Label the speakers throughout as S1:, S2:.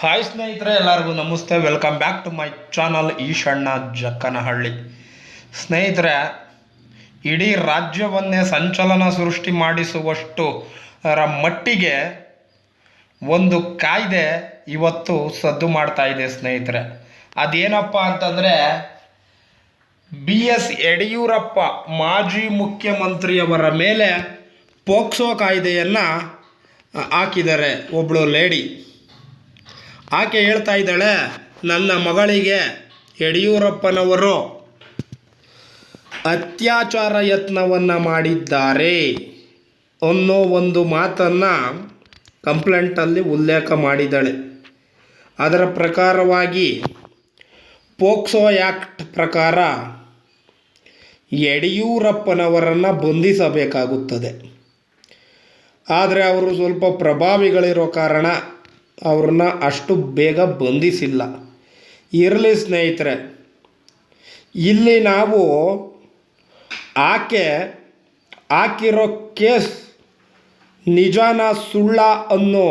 S1: Hi ಸ್ನೇಹಿತರೆ, ಎಲ್ಲರಿಗೂ ನಮಸ್ತೆ. Welcome back to my channel Eshanna Jakkanahalli. ಸ್ನೇಹಿತರೆ, ಇಡೀ ರಾಜ್ಯವನ್ನೇ ಸಂಚಲನ ಸೃಷ್ಟಿ ಮಾಡಿಸುವಷ್ಟು ಮಟ್ಟಿಗೆ ಒಂದು ಕಾಯ್ದೆ ಇವತ್ತು ಸದ್ದು ಮಾಡ್ತಾ ಇದೆ ಸ್ನೇಹಿತರೆ. ಅದೇನಪ್ಪ ಅಂತಂದರೆ, ಬಿ ಎಸ್ ಯಡಿಯೂರಪ್ಪ ಮಾಜಿ ಮುಖ್ಯಮಂತ್ರಿಯವರ ಮೇಲೆ ಪೋಕ್ಸೋ ಕಾಯ್ದೆಯನ್ನು ಹಾಕಿದ್ದಾರೆ ಒಬ್ಬಳು ಲೇಡಿ. ಆಕೆ ಹೇಳ್ತಾ ಇದ್ದಾಳೆ, ನನ್ನ ಮಗಳಿಗೆ ಯಡಿಯೂರಪ್ಪನವರು ಅತ್ಯಾಚಾರ ಯತ್ನವನ್ನು ಮಾಡಿದ್ದಾರೆ ಅನ್ನೋ ಒಂದು ಮಾತನ್ನು ಕಂಪ್ಲೇಂಟಲ್ಲಿ ಉಲ್ಲೇಖ ಮಾಡಿದ್ದಾಳೆ. ಅದರ ಪ್ರಕಾರವಾಗಿ ಪೋಕ್ಸೋ ಆ್ಯಕ್ಟ್ ಪ್ರಕಾರ ಯಡಿಯೂರಪ್ಪನವರನ್ನು ಬಂಧಿಸಬೇಕಾಗುತ್ತದೆ. ಆದರೆ ಅವರು ಸ್ವಲ್ಪ ಪ್ರಭಾವಿಗಳಿರೋ ಕಾರಣ ಅವ್ರನ್ನ ಅಷ್ಟು ಬೇಗ ಬಂಧಿಸಿಲ್ಲ. ಇರಲಿ ಸ್ನೇಹಿತರೆ, ಇಲ್ಲಿ ನಾವು ಆಕೆ ಹಾಕಿರೋ ಕೇಸ್ ನಿಜಾನ ಸುಳ್ಳ ಅನ್ನೋ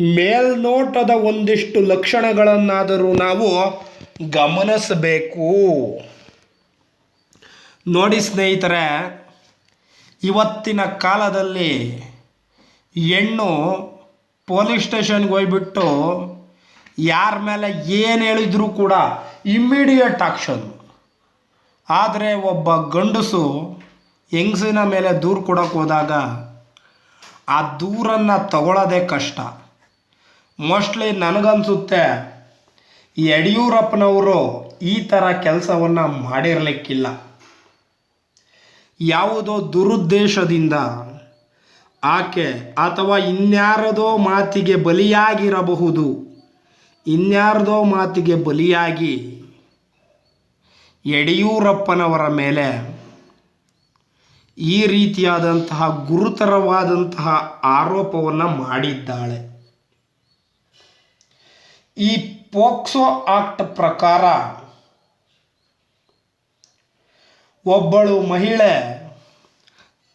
S1: ಮೇಲ್ನೋಟದ ಒಂದಿಷ್ಟು ಲಕ್ಷಣಗಳನ್ನಾದರೂ ನಾವು ಗಮನಿಸಬೇಕು. ನೋಡಿ ಸ್ನೇಹಿತರೆ, ಇವತ್ತಿನ ಕಾಲದಲ್ಲಿ ಹೆಣ್ಣು ಪೊಲೀಸ್ ಸ್ಟೇಷನ್ಗೆ ಹೋಗ್ಬಿಟ್ಟು ಯಾರ ಮೇಲೆ ಏನು ಹೇಳಿದರೂ ಕೂಡ ಇಮ್ಮಿಡಿಯೇಟ್ ಆಕ್ಷನ್ ಆದರೆ ಒಬ್ಬ ಗಂಡಸು ಹೆಂಗಸಿನ ಮೇಲೆ ದೂರು ಕೊಡೋಕೆ ಹೋದಾಗ ಆ ದೂರನ್ನು ತಗೊಳ್ಳೋದೇ ಕಷ್ಟ. ಮೋಸ್ಟ್ಲಿ ನನಗನ್ಸುತ್ತೆ ಯಡಿಯೂರಪ್ಪನವರು ಈ ಥರ ಕೆಲಸವನ್ನು ಮಾಡಿರಲಿಕ್ಕಿಲ್ಲ. ಯಾವುದೋ ದುರುದ್ದೇಶದಿಂದ ಆಕೆ ಅಥವಾ ಇನ್ಯಾರದೋ ಮಾತಿಗೆ ಬಲಿಯಾಗಿರಬಹುದು. ಇನ್ಯಾರದೋ ಮಾತಿಗೆ ಬಲಿಯಾಗಿ ಯಡಿಯೂರಪ್ಪನವರ ಮೇಲೆ ಈ ರೀತಿಯಾದಂತಹ ಗುರುತರವಾದಂತಹ ಆರೋಪವನ್ನು ಮಾಡಿದ್ದಾಳೆ. ಈ ಪೋಕ್ಸೋ ಆಕ್ಟ್ ಪ್ರಕಾರ ಒಬ್ಬಳು ಮಹಿಳೆ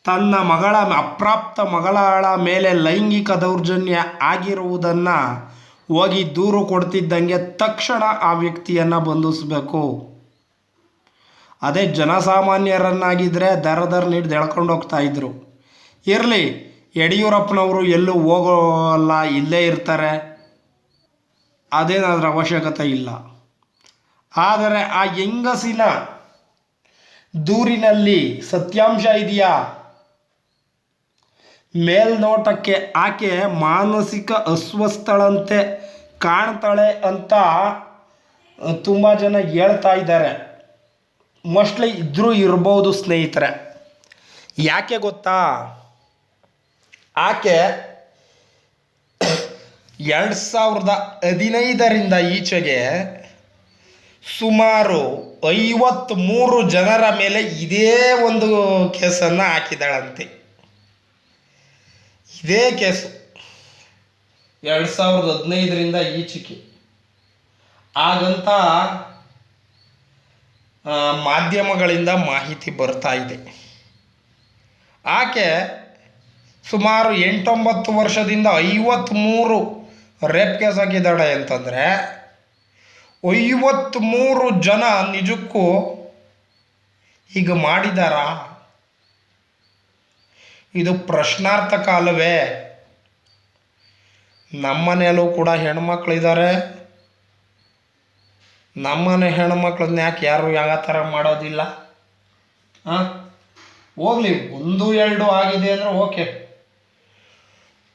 S1: ತನ್ನ ಮಗಳ ಅಪ್ರಾಪ್ತ ಮಗಳ ಮೇಲೆ ಲೈಂಗಿಕ ದೌರ್ಜನ್ಯ ಆಗಿರುವುದನ್ನು ಹೋಗಿ ದೂರು ಕೊಡ್ತಿದ್ದಂಗೆ ತಕ್ಷಣ ಆ ವ್ಯಕ್ತಿಯನ್ನು ಬಂಧಿಸಬೇಕು. ಅದೇ ಜನಸಾಮಾನ್ಯರನ್ನಾಗಿದ್ದರೆ ದರ ದರ ನೀಡಿ ಎಳ್ಕೊಂಡು ಹೋಗ್ತಾ ಇದ್ರು. ಇರಲಿ, ಯಡಿಯೂರಪ್ಪನವರು ಎಲ್ಲೂ ಹೋಗೋಲ್ಲ, ಇಲ್ಲೇ ಇರ್ತಾರೆ. ಅದೇನಾದ್ರ ಅವಶ್ಯಕತೆ ಇಲ್ಲ. ಆದರೆ ಆ ಹೆಂಗಸಿನ ದೂರಿನಲ್ಲಿ ಸತ್ಯಾಂಶ ಇದೆಯಾ? ಮೇಲ್ನೋಟಕ್ಕೆ ಆಕೆ ಮಾನಸಿಕ ಅಸ್ವಸ್ಥಳಂತೆ ಕಾಣ್ತಾಳೆ ಅಂತ ತುಂಬ ಜನ ಹೇಳ್ತಾ ಇದ್ದಾರೆ. ಮೋಸ್ಟ್ಲಿ ಇದ್ರೂ ಇರ್ಬೋದು ಸ್ನೇಹಿತರೆ. ಯಾಕೆ ಗೊತ್ತಾ? ಆಕೆ ಎರಡು ಸಾವಿರದ ಹದಿನೈದರಿಂದ ಈಚೆಗೆ ಸುಮಾರು ಐವತ್ತ್ಮೂರು ಜನರ ಮೇಲೆ ಇದೇ ಒಂದು ಕೇಸನ್ನು ಹಾಕಿದ್ದಾಳಂತೆ. ಇದೇ ಕೇಸು ಎರಡು ಸಾವಿರದ ಹದಿನೈದರಿಂದ ಈಚೆಗೆ. ಆಗಂತ ಮಾಧ್ಯಮಗಳಿಂದ ಮಾಹಿತಿ ಬರ್ತಾ ಇದೆ. ಆಕೆ ಸುಮಾರು ಎಂಟೊಂಬತ್ತು ವರ್ಷದಿಂದ ಐವತ್ತ್ಮೂರು ರೇಪ್ ಕೇಸ್ ಹಾಕಿದ್ದಾಳೆ ಅಂತಂದರೆ ಐವತ್ತ್ಮೂರು ಜನ ನಿಜಕ್ಕೂ ಈಗ ಮಾಡಿದಾರಾ? ಇದು ಪ್ರಶ್ನಾರ್ಥಕ ಅಲ್ಲವೇ? ನಮ್ಮನೆಯಲ್ಲೂ ಕೂಡ ಹೆಣ್ಮಕ್ಳಿದ್ದಾರೆ ನಮ್ಮನೆ ಹೆಣ್ಮಕ್ಳನ್ನ ಯಾಕೆ ಯಾರು ಯಾವ ಥರ ಮಾಡೋದಿಲ್ಲ? ಹಾಂ? ಹೋಗ್ಲಿ, ಒಂದು, ಎರಡು ಆಗಿದೆ ಅಂದರೆ ಓಕೆ.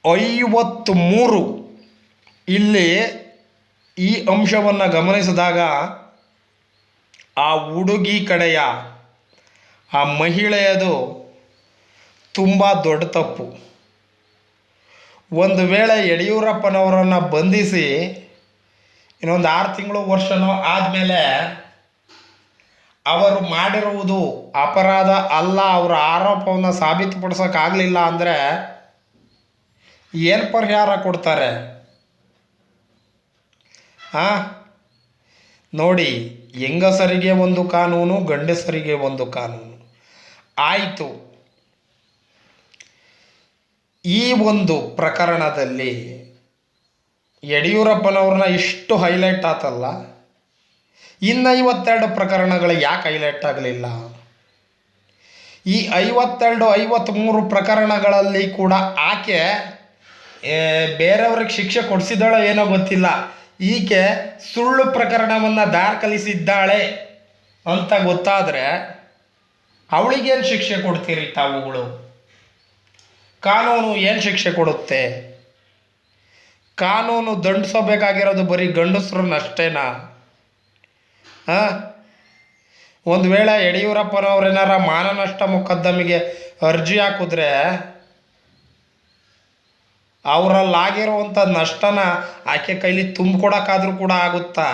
S1: ಐವತ್ತು ಮೂರು ಇಲ್ಲಿ ಈ ಅಂಶವನ್ನು ಗಮನಿಸಿದಾಗ ಆ ಹುಡುಗಿ ಕಡೆಯ, ಆ ಮಹಿಳೆಯದು ತುಂಬ ದೊಡ್ಡ ತಪ್ಪು. ಒಂದು ವೇಳೆ ಯಡಿಯೂರಪ್ಪನವರನ್ನು ಬಂಧಿಸಿ ಇನ್ನೊಂದು ಆರು ತಿಂಗಳು ವರ್ಷನೋ ಆದಮೇಲೆ ಅವರು ಮಾಡಿರುವುದು ಅಪರಾಧ ಅಲ್ಲ, ಅವರ ಆರೋಪವನ್ನು ಸಾಬೀತುಪಡಿಸೋಕ್ಕಾಗಲಿಲ್ಲ ಅಂದರೆ ಏನು ಪರಿಹಾರ ಕೊಡ್ತಾರೆ? ಹಾಂ ನೋಡಿ, ಹೆಂಗಸರಿಗೆ ಒಂದು ಕಾನೂನು, ಗಂಡಸರಿಗೆ ಒಂದು ಕಾನೂನು. ಆಯಿತು. ಈ ಒಂದು ಪ್ರಕರಣದಲ್ಲಿ ಯಡಿಯೂರಪ್ಪನವ್ರನ್ನ ಇಷ್ಟು ಹೈಲೈಟ್ ಆತಲ್ಲ. ಇನ್ನು ಐವತ್ತೆರಡು ಪ್ರಕರಣಗಳು ಯಾಕೆ ಹೈಲೈಟ್ ಆಗಲಿಲ್ಲ? ಈ ಐವತ್ತೆರಡು ಐವತ್ತ್ಮೂರು ಪ್ರಕರಣಗಳಲ್ಲಿ ಕೂಡ ಆಕೆ ಬೇರೆಯವ್ರಿಗೆ ಶಿಕ್ಷೆ ಕೊಡಿಸಿದಾಳೋ ಏನೋ ಗೊತ್ತಿಲ್ಲ. ಈಕೆ ಸುಳ್ಳು ಪ್ರಕರಣವನ್ನು ದಾಖಲಿಸಿದ್ದಾಳೆ ಅಂತ ಗೊತ್ತಾದರೆ ಅವಳಿಗೇನು ಶಿಕ್ಷೆ ಕೊಡ್ತೀರಿ ತಾವುಗಳು? ಕಾನೂನು ಏನು ಶಿಕ್ಷೆ ಕೊಡುತ್ತೆ? ಕಾನೂನು ದಂಡಿಸಬೇಕಾಗಿರೋದು ಬರೀ ಗಂಡಸ್ರನ್ನಷ್ಟೇನಾ? ಹಾಂ? ಒಂದು ವೇಳೆ ಯಡಿಯೂರಪ್ಪನವ್ರೇನಾರ ಮಾನನಷ್ಟ ಮೊಕದ್ದಮೆಗೆ ಅರ್ಜಿ ಹಾಕಿದ್ರೆ ಅವರಲ್ಲಾಗಿರುವಂಥ ನಷ್ಟನ ಆಕೆ ಕೈಲಿ ತುಂಬಿಕೊಡೋಕ್ಕಾದ್ರೂ ಕೂಡ ಆಗುತ್ತಾ?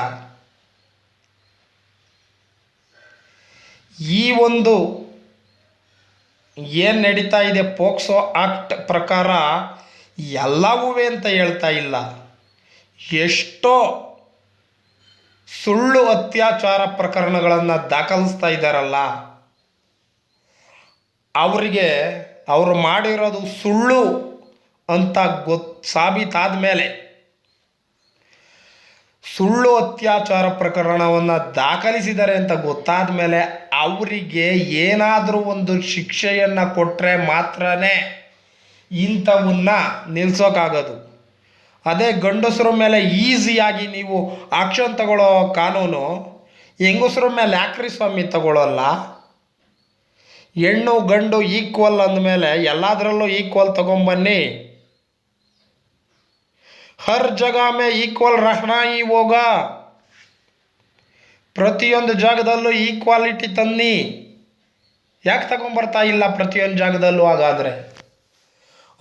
S1: ಈ ಒಂದು ಏನು ನಡೀತಾ ಇದೆ ಪೋಕ್ಸೋ ಆಕ್ಟ್ ಪ್ರಕಾರ ಎಲ್ಲವೂ ಅಂತ ಹೇಳ್ತಾ ಇಲ್ಲ. ಎಷ್ಟೋ ಸುಳ್ಳು ಅತ್ಯಾಚಾರ ಪ್ರಕರಣಗಳನ್ನು ದಾಖಲಿಸ್ತಾ ಇದ್ದಾರಲ್ಲ. ಅವರಿಗೆ ಅವರು ಮಾಡಿರೋದು ಸುಳ್ಳು ಅಂತ ಗೊತ್, ಸಾಬೀತಾದ ಮೇಲೆ. ಸುಳ್ಳು ಅತ್ಯಾಚಾರ ಪ್ರಕರಣವನ್ನು ದಾಖಲಿಸಿದ್ದಾರೆ ಅಂತ ಗೊತ್ತಾದ ಮೇಲೆ ಅವರಿಗೆ ಏನಾದರೂ ಒಂದು ಶಿಕ್ಷೆಯನ್ನು ಕೊಟ್ಟರೆ ಮಾತ್ರನೇ ಇಂಥವನ್ನ ನಿಲ್ಸೋಕ್ಕಾಗೋದು ಅದೇ ಗಂಡಸರ ಮೇಲೆ ಈಸಿಯಾಗಿ ನೀವು ಆಕ್ಷನ್ ತಗೊಳ್ಳೋ ಕಾನೂನು ಹೆಂಗಸರ ಮೇಲೆ ಯಾಕ್ರಿ ಸ್ವಾಮಿ ತಗೊಳ್ಳೋಲ್ಲ. ಹೆಣ್ಣು ಗಂಡು ಈಕ್ವಲ್ ಅಂದಮೇಲೆ ಎಲ್ಲದರಲ್ಲೂ ಈಕ್ವಲ್ ತಗೊಂಬನ್ನಿ. ಹರ್ ಜಗ ಮೇ ಈಕ್ವಲ್ ರಹನಾ ಈ ಹೋಗ. ಪ್ರತಿಯೊಂದು ಜಾಗದಲ್ಲೂ ಈಕ್ವಾಲಿಟಿ ತನ್ನಿ. ಯಾಕೆ ತಗೊಂಬರ್ತಾ ಇಲ್ಲ ಪ್ರತಿಯೊಂದು ಜಾಗದಲ್ಲೂ ಹಾಗಾದರೆ?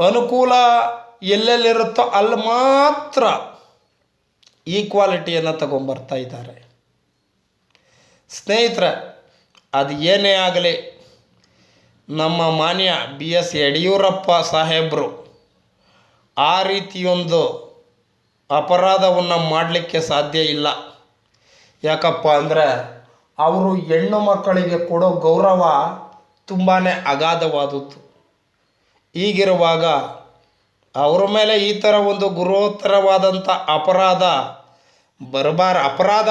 S1: ಅನುಕೂಲ ಎಲ್ಲೆಲ್ಲಿರುತ್ತೋ ಅಲ್ಲಿ ಮಾತ್ರ ಈಕ್ವಾಲಿಟಿಯನ್ನು ತಗೊಂಬರ್ತಾ ಇದ್ದಾರೆ. ಸ್ನೇಹಿತರೆ, ಅದು ಏನೇ ಆಗಲಿ, ನಮ್ಮ ಮಾನ್ಯ ಬಿ ಎಸ್ ಯಡಿಯೂರಪ್ಪ ಸಾಹೇಬರು ಆ ರೀತಿಯೊಂದು ಅಪರಾಧವನ್ನು ಮಾಡಲಿಕ್ಕೆ ಸಾಧ್ಯ ಇಲ್ಲ. ಯಾಕಪ್ಪ ಅಂದರೆ ಅವರು ಹೆಣ್ಣು ಮಕ್ಕಳಿಗೆ ಕೊಡೋ ಗೌರವ ತುಂಬಾ ಅಗಾಧವಾದದ್ದು. ಹೀಗಿರುವಾಗ ಅವರ ಮೇಲೆ ಈ ಥರ ಒಂದು ಗುರುತರವಾದಂಥ ಅಪರಾಧ ಬರಬಾರ, ಅಪರಾಧ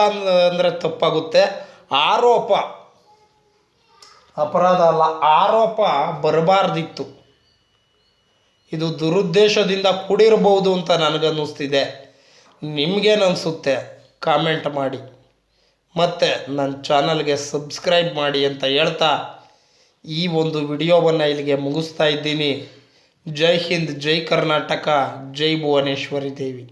S1: ಅಂದರೆ ತಪ್ಪಾಗುತ್ತೆ. ಆರೋಪ, ಅಪರಾಧ ಅಲ್ಲ, ಆರೋಪ ಬರಬಾರ್ದಿತ್ತು. ಇದು ದುರುದ್ದೇಶದಿಂದ ಕೂಡಿರಬಹುದು ಅಂತ ನನಗನ್ನಿಸ್ತಿದೆ. ನಿಮಗೇನು ಅನಿಸುತ್ತೆ ಕಾಮೆಂಟ್ ಮಾಡಿ. ಮತ್ತು ನನ್ನ ಚಾನಲ್ಗೆ ಸಬ್ಸ್ಕ್ರೈಬ್ ಮಾಡಿ ಅಂತ ಹೇಳ್ತಾ ಈ ಒಂದು ವಿಡಿಯೋವನ್ನು ಇಲ್ಲಿಗೆ ಮುಗಿಸ್ತಾ ಇದ್ದೀನಿ. ಜೈ ಹಿಂದ್, ಜೈ ಕರ್ನಾಟಕ, ಜೈ ಭುವನೇಶ್ವರಿ ದೇವಿ.